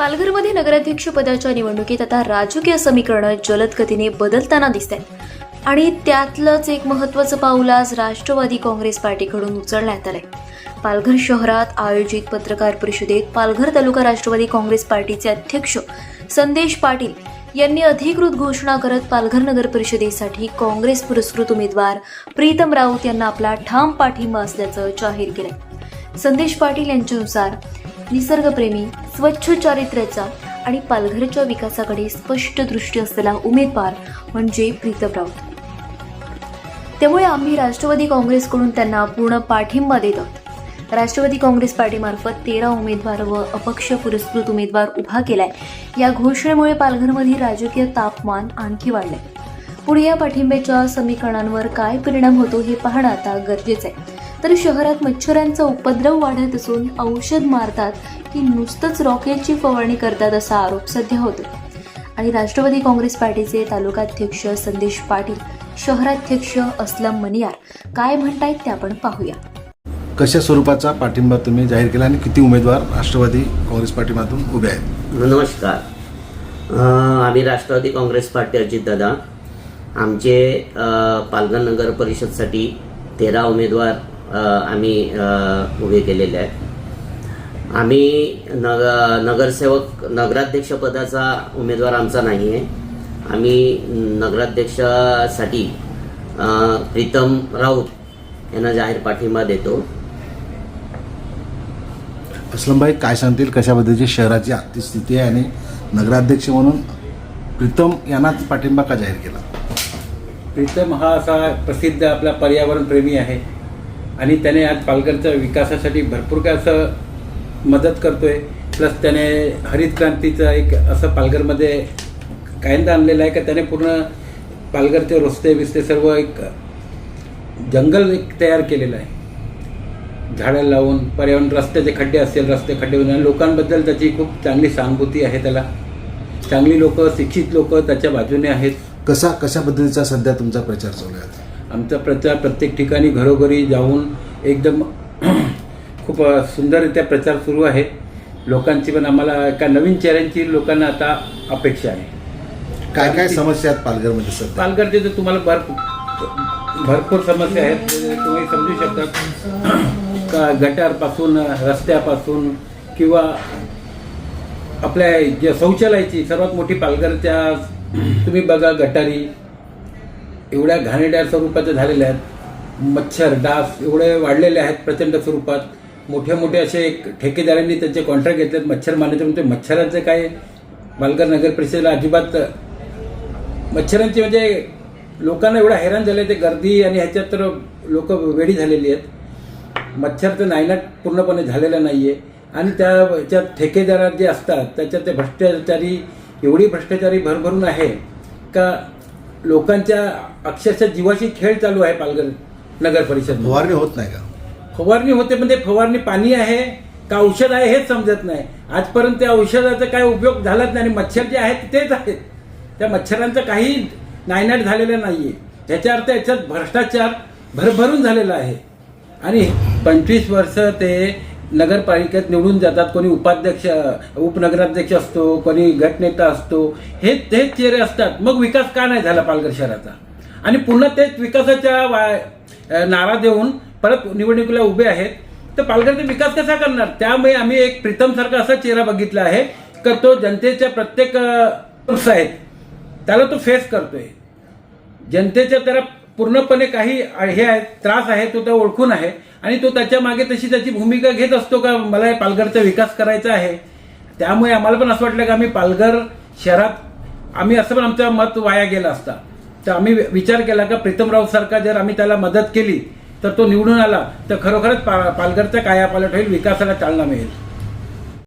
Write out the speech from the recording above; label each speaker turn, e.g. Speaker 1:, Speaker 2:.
Speaker 1: पालघरमध्ये नगराध्यक्ष पदाच्या निवडणुकीत आता राजकीय समीकरणं जलद गतीने बदलताना दिसत आहेत आणि त्यातलंच एक महत्त्वाचं पाऊल आज राष्ट्रवादी काँग्रेस पार्टीकडून उचलण्यात आलंय. पालघर शहरात आयोजित पत्रकार परिषदेत पालघर तालुका राष्ट्रवादी काँग्रेस पार्टीचे अध्यक्ष संदेश पाटील यांनी अधिकृत घोषणा करत पालघर नगर परिषदेसाठी काँग्रेस पुरस्कृत उमेदवार प्रीतम राऊत यांना आपला ठाम पाठिंबा असल्याचं जाहीर केलं संदेश पाटील यांच्यानुसार निसर्गप्रेमी स्वच्छ चारित्र्याचा आणि पालघरच्या विकासाकडे स्पष्ट दृष्टी असलेला उमेदवार म्हणजे प्रीतम राऊत. त्यामुळे आम्ही राष्ट्रवादी काँग्रेसकडून त्यांना पूर्ण पाठिंबा देत आहोत. राष्ट्रवादी काँग्रेस पार्टीमार्फत तेरा उमेदवार व अपक्ष पुरस्कृत उमेदवार उभा केलाय. या घोषणेमुळे पालघरमधील राजकीय तापमान आणखी वाढलंय. पुढे या पाठिंब्याच्या समीकरणांवर काय परिणाम होतो हे पाहणं आता गरजेचं आहे. तर शहरात मच्छरांचा उपद्रव वाढत असून औषध मारतात की नुसतंच रॉकेलची फवारणी करतात असा आरोप सध्या होतो आणि राष्ट्रवादी काँग्रेस पार्टीचे तालुकाध्यक्ष संदेश पाटील शहराध्यक्ष असलम मनियार काय म्हणतायत ते आपण पाहूया.
Speaker 2: कशा स्वरूपाचा पाठिंबा तुम्ही जाहीर केला आणि किती उमेदवार राष्ट्रवादी काँग्रेस पार्टीमधून उभे आहेत?
Speaker 3: नमस्कार. आम्ही राष्ट्रवादी काँग्रेस पार्टी अजितदादा आमचे पालघर नगर परिषदसाठी तेरा उमेदवार आम्ही उभे केलेले आहेत. आम्ही नग नगरसेवक नगराध्यक्षपदाचा उमेदवार आमचा नाही आहे आम्ही नगराध्यक्षासाठी प्रीतम राऊत यांना जाहीर पाठिंबा देतो.
Speaker 2: असलमभाई काय सांगतील? कशा पद्धतीची शहराची आर्थिक स्थिती आहे आणि नगराध्यक्ष म्हणून प्रीतम यांनाच पाठिंबा का जाहीर केला?
Speaker 4: प्रीतम हा असा प्रसिद्ध आपला पर्यावरणप्रेमी आहे. आणि त्याने आज पालघरच्या विकासासाठी भरपूर काय असं मदत करतोय. प्लस त्याने हरित क्रांतीचं एक असं पालघरमध्ये कायदा आणलेलं आहे का त्याने पूर्ण पालघरचे रस्ते बिस्ते सर्व एक जंगल एक तयार केलेलं आहे. झाडं लावून पर्यावरण रस्त्याचे खड्डे असतील रस्ते खड्डे बनवून लोकांबद्दल त्याची खूप चांगली सहानुभूती आहे त्याला. चांगली लोक शिक्षित लोक त्याच्या बाजूने आहेत.
Speaker 2: कसा कशा पद्धतीचा सध्या तुमचा प्रचार चालू आहे
Speaker 4: आमचा प्रचार प्रत्येक ठिकाणी घरोघरी जाऊन एकदम खूप सुंदररित्या प्रचार सुरू आहे. लोकांची पण आम्हाला एका नवीन चेहऱ्यांची लोकांना आता अपेक्षा आहे.
Speaker 2: काय काय समस्या आहेत पालघरमध्ये सध्या?
Speaker 4: पालघरचे तर तुम्हाला भर भरपूर समस्या आहेत. तुम्ही समजू शकता. का गटारपासून रस्त्यापासून किंवा आपल्या जे शौचालयाची सर्वात मोठी पालघरच्या तुम्ही बघा गटारी एवढ्या घाणेड्या स्वरूपाच्या झालेल्या आहेत. मच्छर डास एवढे वाढलेले आहेत प्रचंड स्वरूपात. मोठे मोठे असे एक ठेकेदारांनी त्यांचे कॉन्ट्रॅक्ट घेतलेत. मच्छर मारण्याचे म्हणजे मच्छरांचे काय? पालघर नगर परिषदेला अजिबात मच्छरांची म्हणजे लोकांना एवढा हैराण झालं ते गर्दी आणि ह्याच्यात तर लोक वेडी झालेली आहेत. मच्छर तर नायनाट पूर्णपणे झालेला नाही आहे आणि त्या ह्याच्यात ठेकेदारात जे असतात त्याच्यात ते भ्रष्टाचारी एवढी भ्रष्टाचारी भरभरून आहे का? लोकांच्या अक्षरशः जीवाशी खेळ चालू आहे पालघर नगर परिषद
Speaker 2: फवारणी होत नाही का?
Speaker 4: फवारणी होते पण ते फवारणी पाणी आहे का औषध आहे हेच समजत नाही. आजपर्यंत त्या औषधाचा काय उपयोग झालाच नाही आणि मच्छर जे आहेत तेच आहेत. त्या मच्छरांचं काही नायनाट झालेलं नाहीये. त्याच्या अर्थ याच्यात भ्रष्टाचार भरभरून झालेला आहे. आणि पंचवीस वर्ष ते नगरपालिकेत निवडून जातात. कोणी उपाध्यक्ष उपनगराध्यक्ष असतो कोणी गटनेता असतो. हे तेच चेहरे असतात. मग विकास का नाही झाला पालघर शहराचा? आणि पुन्हा तेच विकासाच्या वा- नारा देऊन परत निवडणुकीला उभे आहेत. तर पालघरचा विकास कसा करणार? त्यामुळे आम्ही एक प्रीतम सारखा असा चेहरा बघितला आहे का तो जनतेच्या प्रत्येक आहेत त्याला तो फेस करतोय. जनतेच्या त्याला पूर्णपणे काही हे आहे त्रास आहे तो त्या ओळखून आहे. आणि तो त्याच्यामागे तशी त्याची भूमिका घेत असतो का मला पालघरचा विकास करायचा आहे. त्यामुळे आम्हाला पण असं वाटलं की आम्ही पालघर शहरात आम्ही असं पण आमचं मत वाया गेला असता. तर आम्ही विचार केला का प्रीतमराव सारखा जर आम्ही त्याला मदत केली तर तो निवडून आला तर खरोखरच पा पालघरचा कायापालट होईल विकासाला चालना मिळेल.